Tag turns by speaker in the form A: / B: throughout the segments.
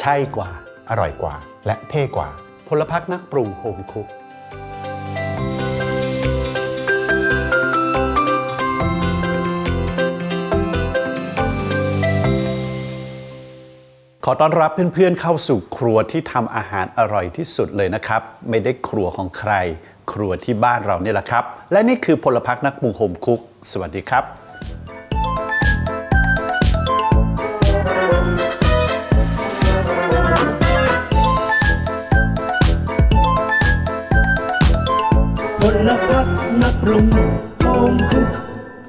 A: ใช่กว่า
B: อร่อยกว่า และเท่กว่า
A: พลพักนักปรุงโฮมคุกขอต้อนรับเพื่อนๆเข้าสู่ครัวที่ทำอาหารอร่อยที่สุดเลยนะครับ ไม่ได้ครัวของใคร ครัวที่บ้านเราเนี่ยแหละครับ และนี่คือพลพักนักปรุงโฮมคุก สวัสดีครับ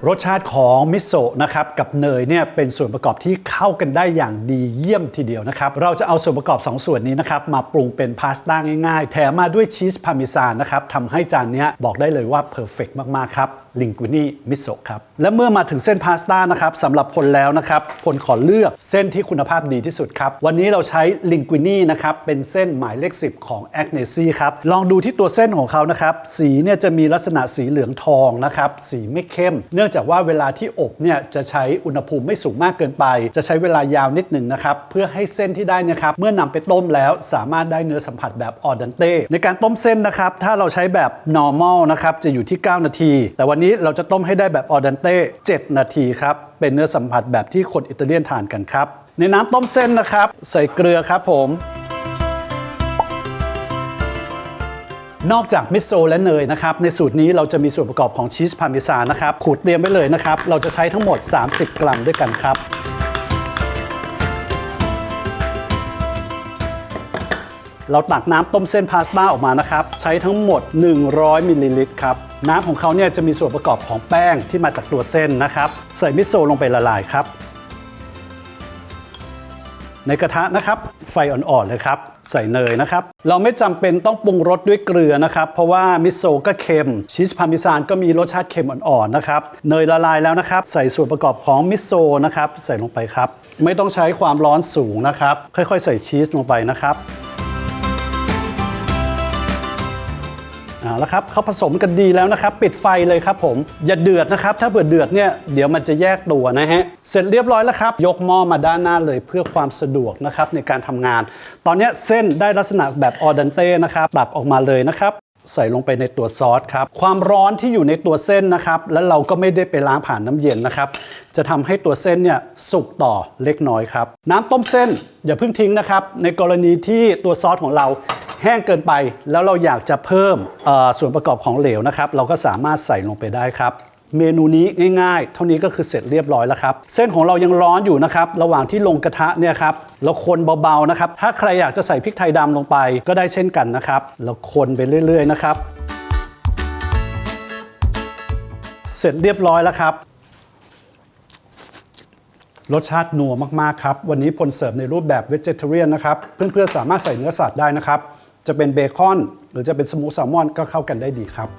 C: ร
A: สชาติของมิโซะนะครับกับเนยเนี่ยเป็นส่วนประกอบที่เข้ากันได้อย่างดีเยี่ยมทีเดียวนะครับเราจะเอาส่วนประกอบ 2 ส่วนนี้นะครับมาปรุงเป็นพาสต้าง่ายๆ แถมมาด้วยชีสพาร์เมซานนะครับทำให้จานนี้บอกได้เลยว่าเพอร์เฟกมากๆครับลิงกุนี่มิโซะครับ และเมื่อมาถึงเส้นพาสต้านะครับสำหรับคนแล้วนะครับคนขอเลือกเส้นที่คุณภาพดีที่สุดครับ วันนี้เราใช้ลิงกุนี่นะครับเป็นเส้นหมายเลข 10 ของแอคเนซี่ครับลองดูที่ตัวเส้นของเขานะครับสีเนี่ยจะมีลักษณะสีเหลืองทองนะครับสีไม่เข้ม เนื่องจากว่าเวลาที่อบเนี่ยจะใช้อุณหภูมิไม่สูงมากเกินไป จะใช้เวลายาวนิดหนึ่งนะครับเพื่อให้เส้นที่ได้นะครับเมื่อนำไปต้มแล้วสามารถได้เนื้อสัมผัสแบบออดันเต้ในการต้มเส้นนะครับถ้าเราใช้แบบ normal นะครับจะอยู่ที่ 9 นาที แต่วันนี้เราจะต้มให้ได้แบบออดันเต้7นาทีครับ เป็นเนื้อสัมผัสแบบที่คนอิตาเลียนทานกันครับ ในน้ำต้มเส้นนะครับ ใส่เกลือครับผม นอกจากมิโซะและเนยนะครับ ในสูตรนี้เราจะมีส่วนประกอบของชีสพาร์เมซานนะครับขูดเตรียมไว้เลยนะครับ เราจะใช้ทั้งหมด 30 กรัมด้วยกันครับ เราตักน้ำต้มเส้นพาสต้าออกมานะครับ ใช้ทั้งหมด 100มิลลิลิตรครับ น้ำของเขาเนี่ยจะมีส่วนประกอบของแป้งที่มาจากตัวเส้นนะครับ ใส่มิโซะลงไปละลายครับ ในกระทะนะครับ ไฟอ่อนๆเลยครับ ใส่เนยนะครับ เราไม่จำเป็นต้องปรุงรสด้วยเกลือนะครับ เพราะว่ามิโซะก็เค็ม ชีสพาร์เมซานก็มีรสชาติเค็มอ่อนๆนะครับ เนยละลายแล้วนะครับ ใส่ส่วนประกอบของมิโซะนะครับ ใส่ลงไปครับ ไม่ต้องใช้ความร้อนสูงนะครับ ค่อยๆ ใส่ชีสลงไปนะครับ เอาละครับเขาผสมกันดีแล้วนะครับ ปิดไฟเลยครับผม อย่าเดือดนะครับ ถ้าเผื่อเดือดเนี่ยเดี๋ยวมันจะแยกตัวนะฮะ เสร็จเรียบร้อยแล้วครับ ยกหม้อมาด้านหน้าเลยเพื่อความสะดวกนะครับในการทำงาน ตอนนี้เส้นได้ลักษณะแบบออดันเต้นะครับตักออกมาเลยนะครับใส่ลงไปในตัวซอสครับ ความร้อนที่อยู่ในตัวเส้นนะครับ แล้วเราก็ไม่ได้ไปล้างผ่านน้ำเย็นนะครับ จะทำให้ตัวเส้นเนี่ยสุกต่อเล็กน้อยครับ น้ำต้มเส้นอย่าเพิ่งทิ้งนะครับ ในกรณีที่ตัวซอสของเรา แห้งเกินไปแล้วเราอยากจะเพิ่มส่วนประกอบของเหลวนะครับ เราก็สามารถใส่ลงไปได้ครับเมนูนี้ง่ายๆ เท่านี้ก็คือเสร็จเรียบร้อยแล้วครับ เส้นของเรายังร้อนอยู่นะครับ ระหว่างที่ลงกระทะเนี่ยครับ เราคนเบาๆนะครับ ถ้าใครอยากจะใส่พริกไทยดำลงไปก็ได้เช่นกันนะครับ เราคนไปเรื่อยๆนะครับ เสร็จเรียบร้อยแล้วครับ รสชาตินัวมากๆครับ วันนี้พลเสิร์ฟในรูปแบบเวจเทเรียนนะครับ เพื่อนๆสามารถใส่เนื้อสัตว์ได้นะครับ จะเป็นเบคอน หรือจะเป็นสมูทแซลมอนก็เข้ากันได้ดีครับ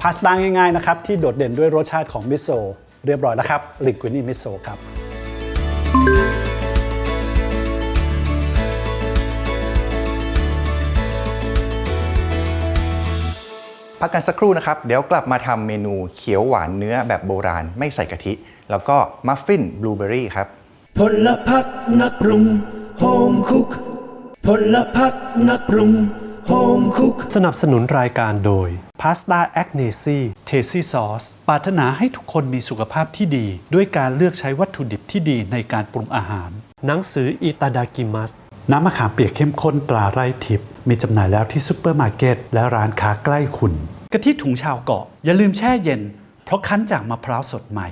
A: พาสต้าง่ายๆนะครับ ที่โดดเด่นด้วยรสชาติของมิโซะเรียบร้อยแล้วครับลิงกุนี่มิโซะครับ
B: พักกันสักครู่นะครับ เดี๋ยวกลับมาทำเมนูเขียวหวานเนื้อแบบโบราณไม่ใส่กะทิ แล้วก็มัฟฟินบลูเบอรี่ครับ
C: พลพักนักปรุงโฮมคุกพลพักนักปรุงโฮมคุก
A: สนับสนุนรายการโดย Pasta a g n e s i t a s t y Sauce ปรารถนาให้ทุกคนมีสุขภาพที่ดี ด้วยการเลือกใช้วัตถุดิบที่ดีในการปรุงอาหาร หนังสืออิตาดากิมัสน้ำมะขามเปียกเข้มข้นตราไร่ทิพย์มีจำหน่ายแล้วที่ซุปเปอร์มาร์เก็ตและร้านค้าใกล้คุณกะทิถุงชาวเกาะ อย่าลืมแช่เย็น เพราะคั้นจากมะพร้าวสดใหม่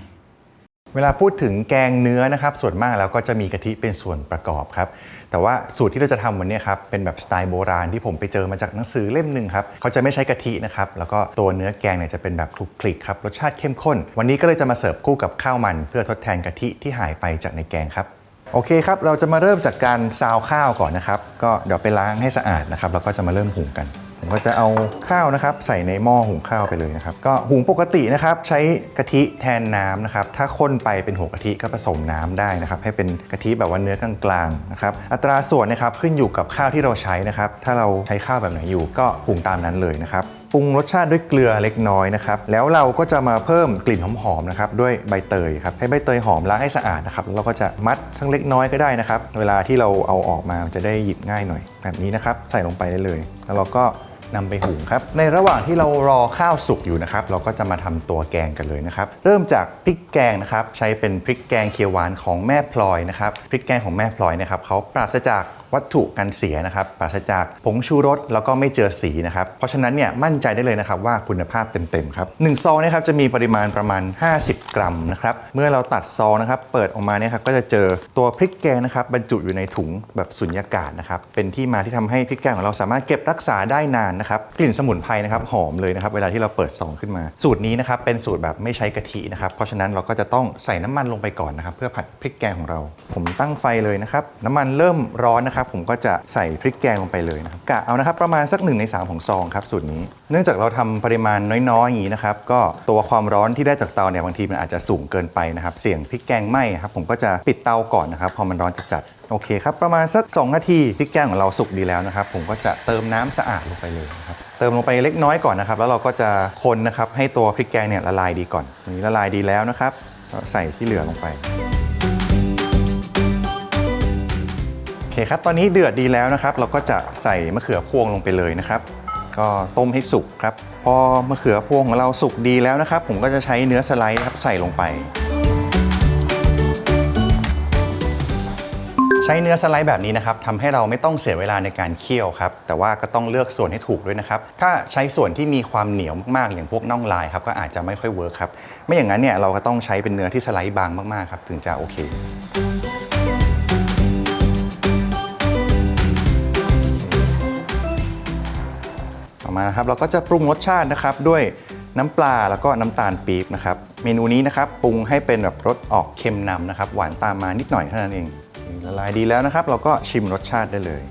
B: เวลาพูดถึงแกงเนื้อนะครับ ส่วนมากแล้วก็จะมีกะทิเป็นส่วนประกอบครับ แต่ว่าสูตรที่เราจะทำวันนี้ครับเป็นแบบสไตล์โบราณที่ผมไปเจอมาจากหนังสือเล่มหนึ่งครับเขาจะไม่ใช้กะทินะครับแล้วก็ตัวเนื้อแกงเนี่ยจะเป็นแบบคลุกคลิกครับรสชาติเข้มข้น วันนี้ก็เลยจะมาเสิร์ฟคู่กับข้าวมัน เพื่อทดแทนกะทิที่หายไปจากในแกงครับโอเคครับเราจะมาเริ่มจากการซาวข้าวก่อนนะครับ ก็เดี๋ยวไปล้างให้สะอาดนะครับแล้วก็จะมาเริ่มหุงกัน ผมก็จะเอาข้าวนะครับ ใส่ในหม้อหุงข้าวไปเลยนะครับ ก็หุงปกตินะครับ ใช้กะทิแทนน้ำนะครับ ถ้าข้นไปเป็นหัวกะทิก็ผสมน้ำได้นะครับ ให้เป็นกะทิแบบว่าเนื้อกลางๆนะครับ อัตราส่วนนะครับขึ้นอยู่กับข้าวที่เราใช้นะครับ ถ้าเราใช้ข้าวแบบไหนอยู่ก็หุงตามนั้นเลยนะครับปรุงรสชาติด้วยเกลือเล็กน้อยนะครับ แล้วเราก็จะมาเพิ่มกลิ่นหอมๆนะครับด้วยใบเตยครับให้ใบเตยหอมล้างให้สะอาดนะครับแล้วเราก็จะมัดทั้งเล็กน้อยก็ได้นะครับ เวลาที่เราเอาออกมาจะได้หยิบง่ายหน่อย แบบนี้นะครับ ใส่ลงไปได้เลย แล้วเราก็ นำไปหุงครับ ในระหว่างที่เรารอข้าวสุกอยู่นะครับ เราก็จะมาทำตัวแกงกันเลยนะครับ เริ่มจากพริกแกงนะครับ ใช้เป็นพริกแกงเขียวหวานของแม่พลอยนะครับ พริกแกงของแม่พลอยนะครับเขาปราศจาก วัตถุกันเสียนะครับปราศจากผงชูรสแล้วก็ไม่เจอสีนะครับ เพราะฉะนั้นเนี่ยมั่นใจได้เลยนะครับว่าคุณภาพเต็มๆครับหนึ่งซองนะครับจะมีปริมาณประมาณ 50 กรัมนะครับเมื่อเราตัดซองนะครับเปิดออกมาเนี่ยครับก็จะเจอตัวพริกแกงนะครับบรรจุอยู่ในถุงแบบสุญญากาศนะครับเป็นที่มาที่ทำให้พริกแกงของเราสามารถเก็บรักษาได้นานนะครับกลิ่นสมุนไพรนะครับหอมเลยนะครับเวลาที่เราเปิดซองขึ้นมา สูตรนี้นะครับเป็นสูตรแบบไม่ใช้กะทินะครับเพราะฉะนั้นเราก็จะต้องใส่น้ำมันลงไปก่อนนะครับเพื่อผัดพริกแกงของเรา ผมตั้งไฟเลยนะครับน้ำมันเริ่มร้อนนะครับผมก็จะใส่พริกแกงลงไปเลยนะครับกะเอานะครับประมาณสัก1ใน3ของซองครับสูตรนี้ เนื่องจากเราทำปริมาณน้อยๆอย่างนี้นะครับก็ตัวความร้อนที่ได้จากเตาเนี่ยบางทีมันอาจจะสูงเกินไปนะครับเสี่ยงพริกแกงไหม้ครับผมก็จะปิดเตาก่อนนะครับพอมันร้อนจัดๆโอเคครับประมาณสัก 2 นาทีพริกแกงของเราสุกดีแล้วนะครับผมก็จะเติมน้ำสะอาดลงไปเลยนะครับเติมลงไปเล็กน้อยก่อนนะครับแล้วเราก็จะคนนะครับให้ตัวพริกแกงเนี่ยละลายดีก่อนนนี้ละลายดีแล้วนะครับใส่ที่เหลือลงไป อเคครับ ตอนนี้เดือดดีแล้วนะครับ เราก็จะใส่มะเขือพวงลงไปเลยนะครับ ก็ต้มให้สุกครับ พอมะเขือพวงของเราสุกดีแล้วนะครับ ผมก็จะใช้เนื้อสไลด์ครับใส่ลงไป ใช้เนื้อสไลด์แบบนี้นะครับทำให้เราไม่ต้องเสียเวลาในการเคี่ยวครับ แต่ว่าก็ต้องเลือกส่วนให้ถูกด้วยนะครับ ถ้าใช้ส่วนที่มีความเหนียวมากๆ อย่างพวกน่องลายครับ ก็อาจจะไม่ค่อยเวิร์คครับ ไม่อย่างนั้นเนี่ยเราก็ต้องใช้เป็นเนื้อที่สไลด์บางมากๆครับ ถึงจะโอเค อมานะครับ เราก็จะปรุงรสชาตินะครับด้วยน้ำปลาแล้วก็น้ำตาลปี๊บนะครับ เมนูนี้นะครับปรุงให้เป็นแบบรสออกเค็มนำนะครับ หวานตามมานิดหน่อยเท่านั้นเองละลายดีแล้วนะครับ เราก็ชิมรสชาติได้เลย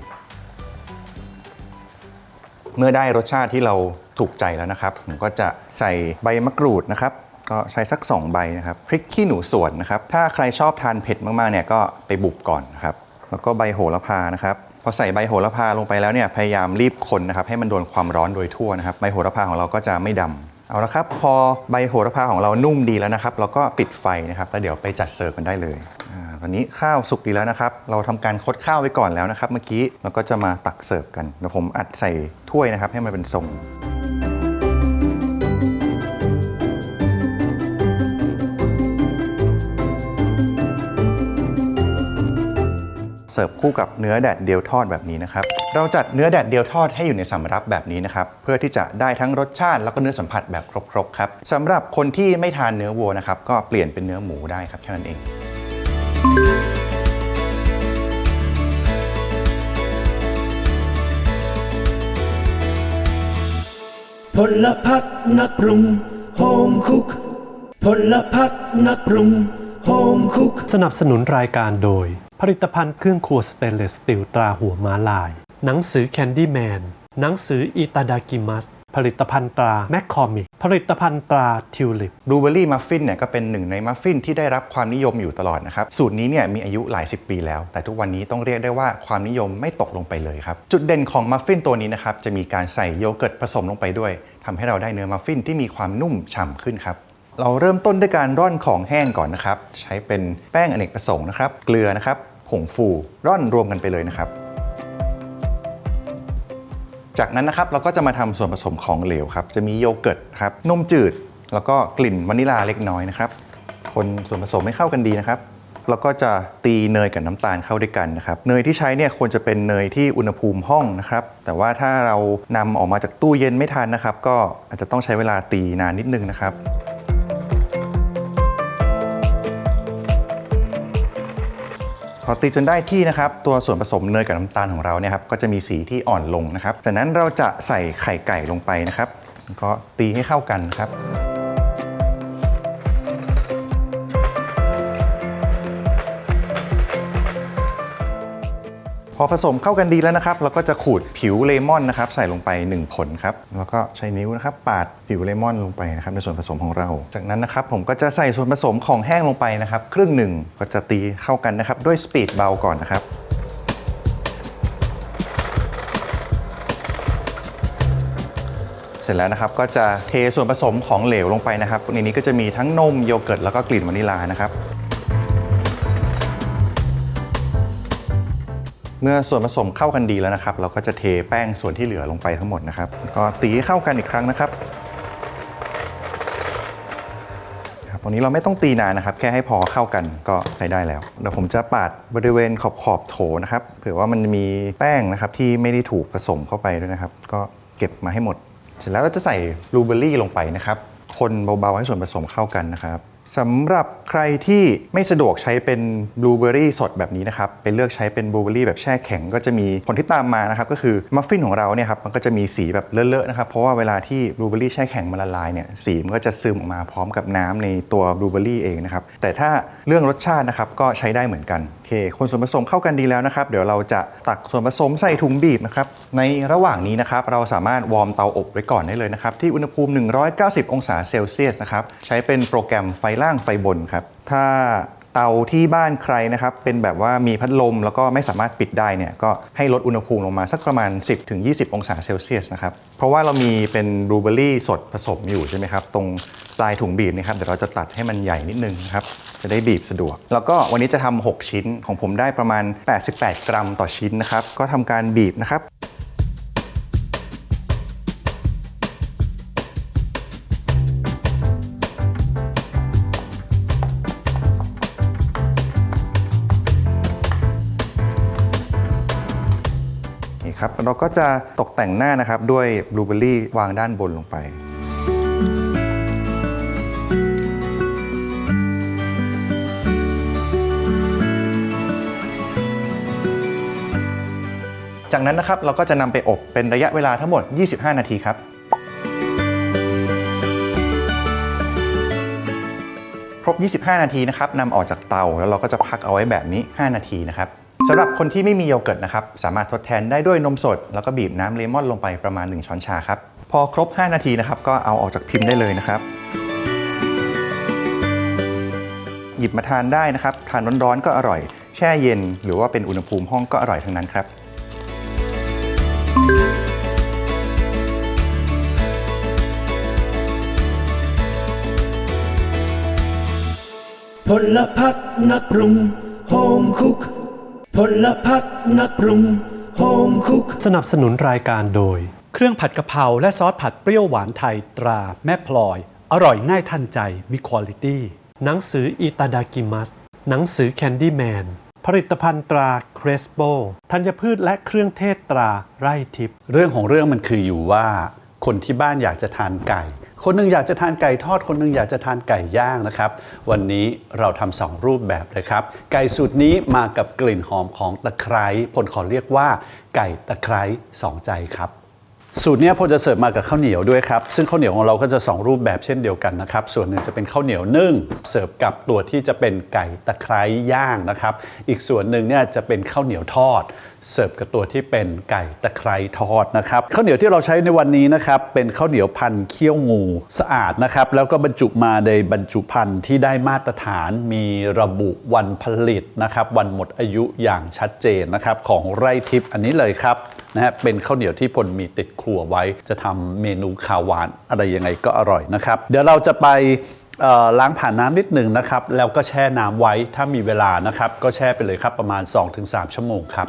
B: เมื่อได้รสชาติที่เราถูกใจแล้วนะครับ ผมก็จะใส่ใบมะกรูดนะครับก็ใช้สัก 2 ใบนะครับพริกขี้หนูสวนนะครับ ถ้าใครชอบทานเผ็ดมากๆเนี่ยก็ไปบุบก่อนนะครับ แล้วก็ใบโหระพานะครับ พอใส่ใบโหระพาลงไปแล้วเนี่ยพยายามรีบคนนะครับให้มันโดนความร้อนโดยทั่วนะครับใบโหระพาของเราก็จะไม่ดำเอาละครับ พอใบโหระพาของเรานุ่มดีแล้วนะครับ เราก็ปิดไฟนะครับแล้วเดี๋ยวไปจัดเสิร์ฟกันได้เลยอ่าตอนนี้ข้าวสุกดีแล้วนะครับ เราทำการคดข้าวไว้ก่อนแล้วนะครับ เมื่อกี้เราก็จะมาตักเสิร์ฟกันเดี๋ยวผมอัดใส่ถ้วยนะครับ ให้มันเป็นทรง สิร์ฟคู่กับเนื้อแดดเดียวทอดแบบนี้นะครับ เราจัดเนื้อแดดเดียวทอดให้อยู่ในสำรับแบบนี้นะครับ เพื่อที่จะได้ทั้งรสชาติแล้วก็เนื้อสัมผัสแบบครบๆครับสำหรับคนที่ไม่ทานเนื้อวัวนะครับ ก็เปลี่ยนเป็นเนื้อหมูได้ครับแค่นั้นเอง
C: พลพักนักปรุงโฮมคุกพลพักนักปรุงโฮมคุก
D: สนับสนุนรายการโดย ผลิตภัณฑ์เครื่องครัวสเตนเลสสตีลตราหัวม้าลาย หนังสือแคนดี้แมน หนังสืออิตาดากิมัส ผลิตภัณฑ์ตราแมคคอมิก ผลิตภัณฑ์ตราทิวลิป
B: บลูเบอรี่มัฟฟินเนี่ยก็เป็นหนึ่งในมัฟฟินที่ได้รับความนิยมอยู่ตลอดนะครับ สูตรนี้เนี่ยมีอายุหลายสิบปีแล้ว แต่ทุกวันนี้ต้องเรียกได้ว่าความนิยมไม่ตกลงไปเลยครับ จุดเด่นของมัฟฟินตัวนี้นะครับจะมีการใส่โยเกิร์ตผสมลงไปด้วยทำให้เราได้เนื้อมัฟฟินที่มีความนุ่มฉ่ำขึ้นครับเราเริ่มต้นด้วยการร่อนของแห้งก่อนนะครับ ใช้เป็นแป้งอเนกประสงค์นะครับ เกลือนะครับ ผงฟูร่อนรวมกันไปเลยนะครับ จากนั้นนะครับเราก็จะมาทำส่วนผสมของเหลวครับ จะมีโยเกิร์ตครับนมจืด แล้วก็กลิ่นวานิลาเล็กน้อยนะครับ คนส่วนผสมให้เข้ากันดีนะครับแล้วก็จะตีเนยกับน้ำตาลเข้าด้วยกันนะครับ เนยที่ใช้เนี่ยควรจะเป็นเนยที่อุณหภูมิห้องนะครับ แต่ว่าถ้าเรานำออกมาจากตู้เย็นไม่ทันนะครับ ก็อาจจะต้องใช้เวลาตีนานนิดนึงนะครับ อตีจนได้ที่นะครับตัวส่วนผสมเนยกับน้ำตาลของเราเนี่ยครับก็จะมีสีที่อ่อนลงนะครับจากนั้นเราจะใส่ไข่ไก่ลงไปนะครับก็ตีให้เข้ากันครับ อผสมเข้ากันดีแล้วนะครับ เราก็จะขูดผิวเลมอนนะครับใส่ลงไป1ผลครับแล้วก็ใช้นิ้วนะครับปาดผิวเลมอนลงไปนะครับในส่วนผสมของเรา จากนั้นนะครับผมก็จะใส่ส่วนผสมของแห้งลงไปนะครับครึ่งหนึ่งก็จะตีเข้ากันนะครับด้วยสปีดเบาก่อนนะครับเสร็จแล้วนะครับก็จะเทส่วนผสมของเหลวลงไปนะครับในนี้ก็จะมีทั้งนมโยเกิร์ตแล้วก็กลิ่นวานิลานะครับ เมื่อส่วนผสมเข้ากันดีแล้วนะครับ เราก็จะเทแป้งส่วนที่เหลือลงไปทั้งหมดนะครับ ก็ตีให้เข้ากันอีกครั้งนะครับครับตรงนี้เราไม่ต้องตีนานนะครับ แค่ให้พอเข้ากันก็ใช้ได้แล้วเดี๋ยวผมจะปาดบริเวณขอบขอบโถนะครับเผื่อว่ามันมีแป้งนะครับที่ไม่ได้ถูกผสมเข้าไปด้วยนะครับ ก็เก็บมาให้หมด เสร็จแล้วเราจะใส่บลูเบอร์รี่ลงไปนะครับ คนเบาๆให้ส่วนผสมเข้ากันนะครับสำหรับ ใครที่ไม่สะดวกใช้เป็นบลูเบอร์รี่สดแบบนี้นะครับไปเลือกใช้เป็นบลูเบอร์รี่แบบแช่แข็งก็จะมีผลที่ตามมานะครับก็คือมัฟฟินของเราเนี่ยครับมันก็จะมีสีแบบเลอะๆนะครับเพราะว่าเวลาที่บลูเบอร์รี่แช่แข็งมันละลายเนี่ยสีมันก็จะซึมออกมาพร้อมกับน้ำในตัวบลูเบอร์รี่เองนะครับแต่ถ้าเรื่องรสชาตินะครับก็ใช้ได้เหมือนกันโอเคคนส่วนผสมเข้ากันดีแล้วนะครับเดี๋ยวเราจะตักส่วนผสมใส่ถุงบีบนะครับในระหว่างนี้นะครับเราสามารถวอร์มเตาอบไว้ก่อนได้เลยนะครับที่อุณหภูมิ 190 องศาเซลเซียสนะครับใช้เป็นโปรแกรมไฟล่างไฟบนครับ ถ้าเตาที่บ้านใครนะครับเป็นแบบว่ามีพัดลมแล้วก็ไม่สามารถปิดได้เนี่ยก็ให้ลดอุณหภูมิลงมาสักประมาณ 10-20 องศาเซลเซียสนะครับเพราะว่าเรามีเป็นบลูเบอรี่สดผสมอยู่ใช่ไหมครับตรงปลายถุงบีบนะครับเดี๋ยวเราจะตัดให้มันใหญ่นิดนึงนะครับจะได้บีบสะดวก แล้วก็วันนี้จะทำ6ชิ้นของผมได้ประมาณ 88 กรัมต่อชิ้นนะครับก็ทำการบีบนะครับ เราก็จะตกแต่งหน้านะครับด้วยบลูเบอร์รี่วางด้านบนลงไปจากนั้นนะครับเราก็จะนำไปอบเป็นระยะเวลาทั้งหมด 25 นาทีครับ ครบ 25 นาทีนะครับนำออกจากเตาแล้วเราก็จะพักเอาไว้แบบนี้ 5 นาทีนะครับ สำหรับคนที่ไม่มีโยเกิร์ตนะครับ สามารถทดแทนได้ด้วยนมสด แล้วก็บีบน้ำเลมอนลงไปประมาณ 1 ช้อนชาครับ พอครบ 5 นาทีนะครับ ก็เอาออกจากพิมพ์ได้เลยนะครับ หยิบมาทานได้นะครับ ทานร้อนๆก็อร่อย แช่เย็น หรือว่าเป็นอุณหภูมิห้องก็อร่อยทั้งนั้นครับ
C: พลพักนักปรุงโฮมคุก พลพักนักปรุงโฮมคุก
D: สนับสนุนรายการโดย
A: เครื่องผัดกะเพราและซอสผัดเปรี้ยวหวานไทยตราแม่พลอย อร่อยง่ายทันใจมีคุณลิตี้
D: หนังสืออิตาดากิมัสหนังสือแคนดี้แมนผลิตภัณฑ์ตราเครสโบธัญพืชและเครื่องเทศตราไร่ทิพย์
A: เรื่องของเรื่องมันคืออยู่ว่า คนที่บ้านอยากจะทานไก่ คนหนึ่งอยากจะทานไก่ทอด คนหนึ่งอยากจะทานไก่ย่างนะครับ วันนี้เราทำสองรูปแบบเลยครับ ไก่สูตรนี้มากับกลิ่นหอมของตะไคร้ผลขอเรียกว่า ไก่ตะไคร้สองใจครับ สูตรนี้พลจะเสิร์ฟมากับข้าวเหนียวด้วยครับ ซึ่งข้าวเหนียวของเราก็จะ 2 รูปแบบเช่นเดียวกันนะครับ ส่วนหนึ่งจะเป็นข้าวเหนียวนึ่ง เสิร์ฟกับตัวที่จะเป็นไก่ตะไคร้ย่างนะครับ อีกส่วนหนึ่งเนี่ยจะเป็นข้าวเหนียวทอด เสิร์ฟกับตัวที่เป็นไก่ตะไคร้ทอดนะครับข้าวเหนียวที่เราใช้ในวันนี้นะครับเป็นข้าวเหนียวพันเคี่ยวงูสะอาดนะครับแล้วก็บรรจุมาในบรรจุภัณฑ์ที่ได้มาตรฐานมีระบุวันผลิตนะครับวันหมดอายุอย่างชัดเจนนะครับของไร่ทิพย์อันนี้เลยครับ นะฮะเป็นข้าวเหนียวที่พลมีติดครัวไว้ จะทำเมนูข้าวหวานอะไรยังไงก็อร่อยนะครับ เดี๋ยวเราจะไปล้างผ่านน้ำนิดหนึ่งนะครับ แล้วก็แช่น้ำไว้ถ้ามีเวลานะครับ ก็แช่ไปเลยครับประมาณ 2-3 ชั่วโมงครับ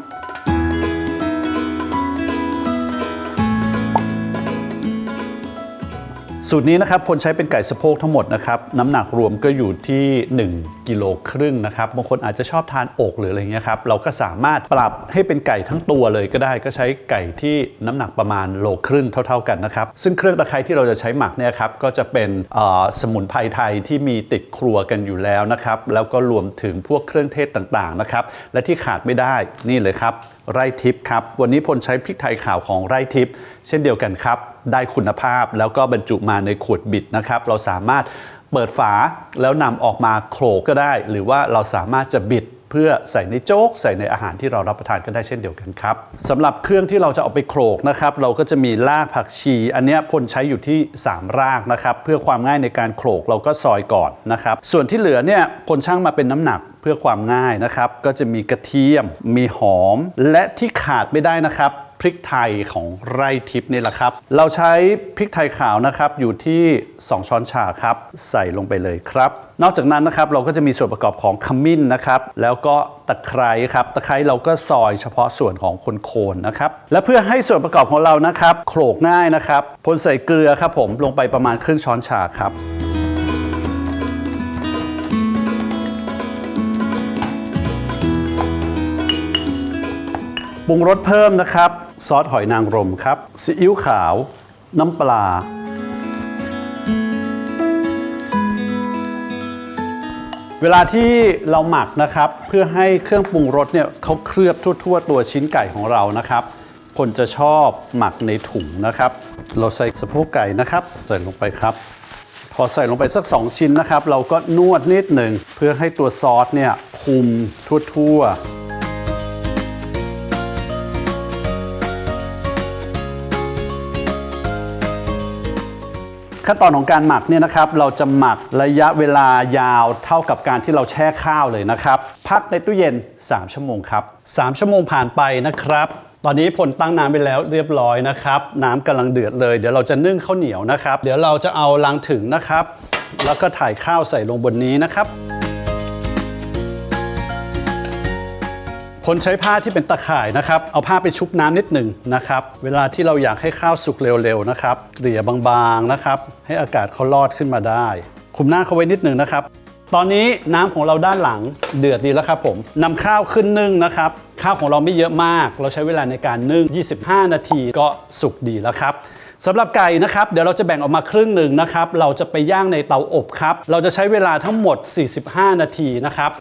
A: สูตรนี้นะครับพลใช้เป็นไก่สะโพกทั้งหมดนะครับน้ำหนักรวมก็อยู่ที่ 1กิโลครึ่งนะครับบางคนอาจจะชอบทานอกหรืออะไรเงี้ยครับเราก็สามารถปรับให้เป็นไก่ทั้งตัวเลยก็ได้ ก็ใช้ไก่ที่น้ำหนักประมาณโลครึ่งเท่า ๆกันนะครับซึ่งเครื่องตะไคร้ที่เราจะใช้หมักเนี่ยครับก็จะเป็นสมุนไพรไทยที่มีติดครัวกันอยู่แล้วนะครับแล้วก็รวมถึงพวกเครื่องเทศต่างๆนะครับและที่ขาดไม่ได้นี่เลยครับไร่ทิพย์ครับ วันนี้พลใช้พริกไทยขาวของไร่ทิพย์เช่นเดียวกันครับ ได้คุณภาพแล้วก็บรรจุมาในขวดบิดนะครับ เราสามารถเปิดฝาแล้วนำออกมาโขลกก็ได้ หรือว่าเราสามารถจะบิดเพื่อใส่ในโจ๊กใส่ในอาหารที่เรารับประทานก็ได้เช่นเดียวกันครับสำหรับเครื่องที่เราจะเอาไปโขลกนะครับเราก็จะมีรากผักชี อันนี้พลใช้อยู่ที่ 3 รากนะครับเพื่อความง่ายในการโขลกเราก็ซอยก่อนนะครับส่วนที่เหลือเนี่ยพลช่างมาเป็นน้ำหนัก เพื่อความง่ายนะครับ ก็จะมีกระเทียม มีหอม และที่ขาดไม่ได้นะครับพริกไทยของไร่ทิพย์นี่แหละครับ เราใช้พริกไทยขาวนะครับอยู่ที่ 2 ช้อนชาครับ ใส่ลงไปเลยครับ นอกจากนั้นนะครับเราก็จะมีส่วนประกอบของขมิ้นนะครับ แล้วก็ตะไคร้ครับ ตะไคร้เราก็ซอยเฉพาะส่วนของคนโคนนะครับ และเพื่อให้ส่วนประกอบของเรานะครับโขลกง่ายนะครับพลใส่เกลือครับผมลงไปประมาณครึ่งช้อนชาครับ รุงรสเพิ่มนะครับ ซอสหอยนางรมครับซีอิ๊วขาว น้ำปลา เวลาที่เราหมักนะครับ เพื่อให้เครื่องปรุงรสเนี่ยเขาเคลือบทั่ว ๆ ตัวชิ้นไก่ของเรานะครับคนจะชอบหมักในถุงนะครับ เราใส่สะโพกไก่นะครับใส่ลงไปครับ พอใส่ลงไปสัก 2 ชิ้นนะครับ เราก็นวดนิดหนึ่งเพื่อให้ตัวซอสเนี่ยคุมทั่วๆ ขั้นตอนของการหมักเนี่ยนะครับเราจะหมักระยะเวลายาวเท่ากับการที่เราแช่ข้าวเลยนะครับ พักในตู้เย็น 3 ชั่วโมงครับ3ชั่วโมงผ่านไปนะครับ ตอนนี้ผลตั้งน้ำไปแล้วเรียบร้อยนะครับ น้ำกำลังเดือดเลย เดี๋ยวเราจะนึ่งข้าวเหนียวนะครับ เดี๋ยวเราจะเอาลังถึงนะครับ แล้วก็ถ่ายข้าวใส่ลงบนนี้นะครับ คนใช้ผ้าที่เป็นตะข่ายนะครับ เอาผ้าไปชุบน้ำนิดหนึ่งนะครับ เวลาที่เราอยากให้ข้าวสุกเร็วๆนะครับเกลี่ยบางๆนะครับ ให้อากาศเขาลอดขึ้นมาได้ คุมหน้าเขาไว้นิดหนึ่งนะครับ ตอนนี้น้ำของเราด้านหลังเดือดดีแล้วครับผมนำข้าวขึ้นนึ่งนะครับ ข้าวของเราไม่เยอะมาก เราใช้เวลาในการนึ่ง 25 นาทีก็สุกดีแล้วครับ สำหรับไก่นะครับเดี๋ยวเราจะแบ่งออกมาครึ่งหนึ่งนะครับเราจะไปย่างในเตาอบครับเราจะใช้เวลาทั้งหมด 45 นาทีนะครับ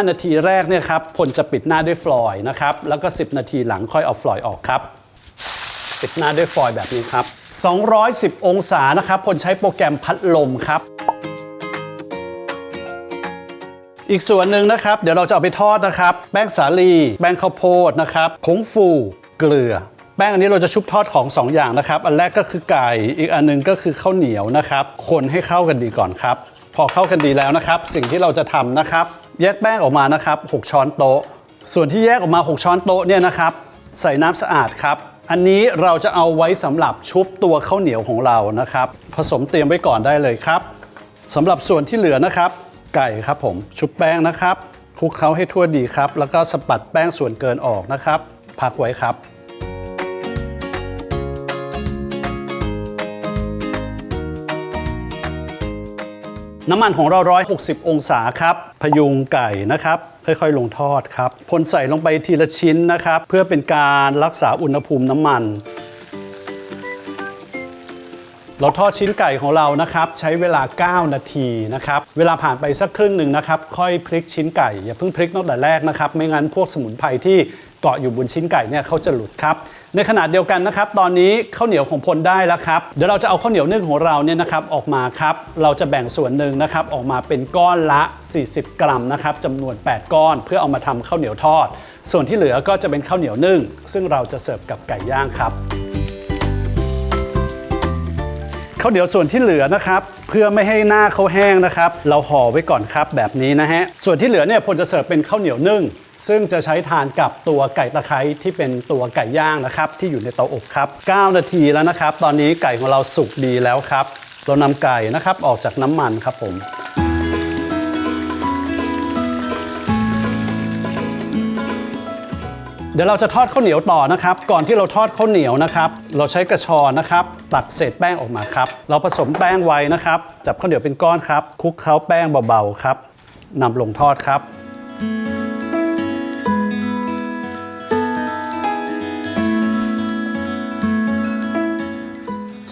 A: 35 นาทีแรกเนี่ยครับพลจะปิดหน้าด้วยฟลอยล์นะครับแล้วก็ 10 นาทีหลังค่อยเอาฟลอยล์ออกครับปิดหน้าด้วยฟลอยล์แบบนี้ครับ210 องศานะครับพลใช้โปรแกรมพัดลมครับอีกส่วนหนึ่งนะครับ เดี๋ยวเราจะเอาไปทอดนะครับ แป้งสาลี แป้งข้าวโพดนะครับผงฟู เกลือ แป้งอันนี้เราจะชุบทอดของ 2 อย่างนะครับ อันแรกก็คือไก่อีกอันหนึงก็คือข้าวเหนียวนะครับ คนให้เข้ากันดีก่อนครับ พอเข้ากันดีแล้วนะครับ สิ่งที่เราจะทำนะครับ แยกแป้งออกมานะครับ 6 ช้อนโต๊ะ ส่วนที่แยกออกมา 6 ช้อนโต๊ะเนี่ยนะครับ ใส่น้ำสะอาดครับอันนี้เราจะเอาไว้สำหรับชุบตัวข้าวเหนียวของเรานะครับ ผสมเตรียมไว้ก่อนได้เลยครับสำหรับส่วนที่เหลือนะครับ ไก่ครับผมชุบแป้งนะครับคลุกเคล้าให้ทั่วดีครับ แล้วก็สะบัดแป้งส่วนเกินออกนะครับ พักไว้ครับ น้ำมันของเรา 160 องศาครับ พยุงไก่นะครับ ค่อยๆ ลงทอดครับพ่นใส่ลงไปทีละชิ้นนะครับ เพื่อเป็นการรักษาอุณหภูมิน้ำมัน เราทอดชิ้นไก่ของเรานะครับ ใช้เวลา 9 นาทีนะครับ เวลาผ่านไปสักครึ่งหนึ่งนะครับ ค่อยพลิกชิ้นไก่ อย่าเพิ่งพลิกตั้งแต่แรกนะครับ ไม่งั้นพวกสมุนไพรที่เกาะอยู่บนชิ้นไก่เนี่ยเขาจะหลุดครับ ในขณะเดียวกันนะครับ ตอนนี้ข้าวเหนียวของพลได้แล้วครับ เดี๋ยวเราจะเอาข้าวเหนียวนึ่งของเราเนี่ยนะครับออกมาครับ เราจะแบ่งส่วนหนึ่งนะครับออกมาเป็นก้อนละ 40 กรัมนะครับจำนวน 8 ก้อน เพื่อเอามาทำข้าวเหนียวทอด ส่วนที่เหลือก็จะเป็นข้าวเหนียวนึ่ง ซึ่งเราจะเสิร์ฟกับไก่ย่างครับข้าวเหนียวส่วนที่เหลือนะครับเพื่อไม่ให้หน้าเขาแห้งนะครับ เราห่อไว้ก่อนครับแบบนี้นะฮะส่วนที่เหลือเนี่ยผมจะเสิร์ฟเป็นข้าวเหนียวนึ่ง ซึ่งจะใช้ทานกับตัวไก่ตะไคร้ที่เป็นตัวไก่ย่างนะครับ ที่อยู่ในเตาอบครับ 9 นาทีแล้วนะครับ ตอนนี้ไก่ของเราสุกดีแล้วครับ เรานำไก่นะครับออกจากน้ำมันครับผมเดี๋ยวเราจะทอดข้าวเหนียวต่อนะครับ ก่อนที่เราทอดข้าวเหนียวนะครับ เราใช้กระชอนนะครับตักเศษแป้งออกมาครับ เราผสมแป้งไว้นะครับ จับข้าวเหนียวเป็นก้อนครับคลุกเคล้าแป้งเบาๆครับนำลงทอดครับ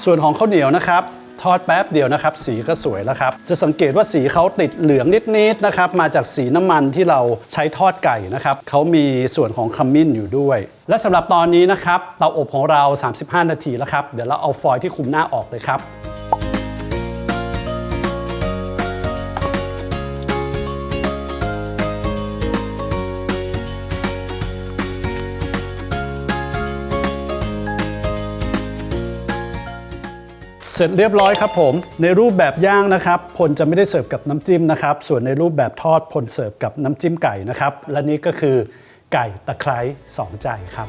A: ส่วนของข้าวเหนียวนะครับทอดแป๊บเดียวนะครับสีก็สวยแล้วครับ จะสังเกตว่าสีเขาติดเหลืองนิดๆนะครับมาจากสีน้ำมันที่เราใช้ทอดไก่นะครับเขามีส่วนของขมิ้นอยู่ด้วย และสำหรับตอนนี้นะครับเตาอบของเรา 35 นาทีแล้วครับ เดี๋ยวเราเอาฟอยล์ที่คุมหน้าออกเลยครับ เสร็จเรียบร้อยครับผม ในรูปแบบย่างนะครับพลจะไม่ได้เสิร์ฟกับน้ำจิ้มนะครับ ส่วนในรูปแบบทอดพลเสิร์ฟกับน้ำจิ้มไก่นะครับ และนี่ก็คือไก่ตะไคร้สองใจครับ